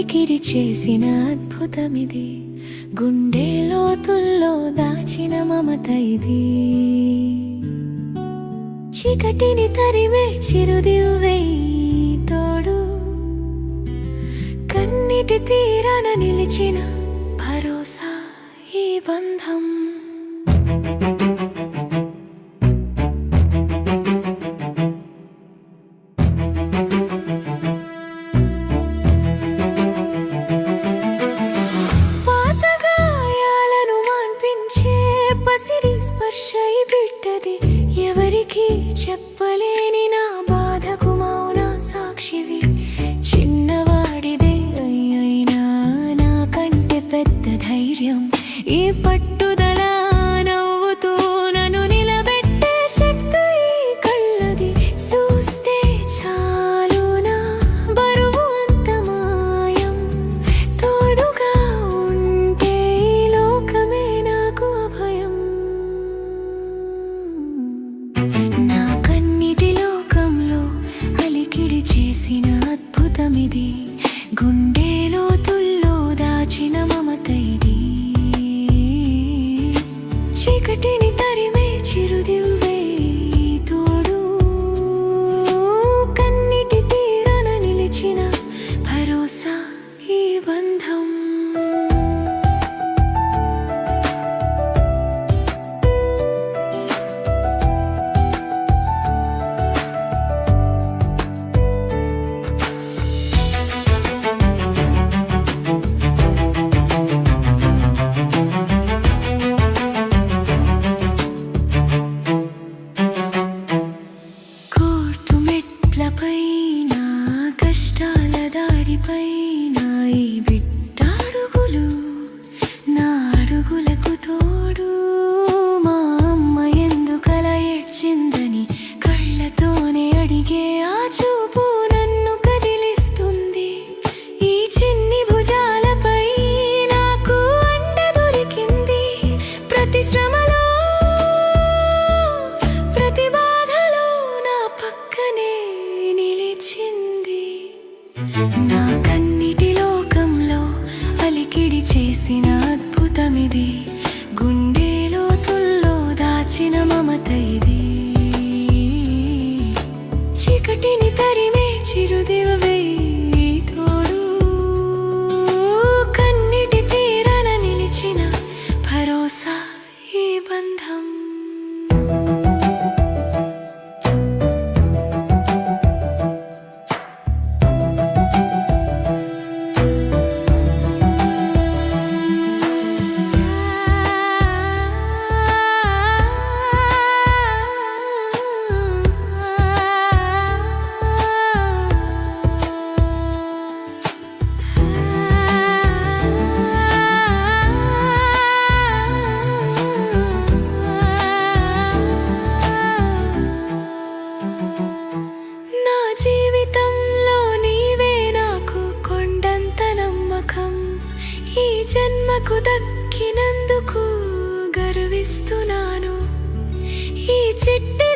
అలికిరి చేసిన అద్భుతమిది. గుండె లోతుల్లో దాచిన మమత ఇది. చీకటిని తరిమే చిరుదివ్వే తోడు. కన్నిటి తీరాన నిలిచిన భరోసా ఈ బంధం. చెప్పలేని నా బాధకు మౌన సాక్షివి. చిన్నవాడిదే అయ్యైనా నా కంటే పెద్ద ధైర్యం. ఈ పట్టుదల అద్భుతమిది గుండె లోతుల్లో దాచిన మమత ఇది. చీకటిని నా కన్నిటి లోకంలో అలికిడి చేసిన అద్భుతమిది. గుండెలో తుల్లో దాచిన మమత ఇది. చీకటిని తరిమే చిరుదివవే నమ్మకం ఈ జన్మకు దక్కినందుకు గర్విస్తున్నాను. ఈ చిట్టి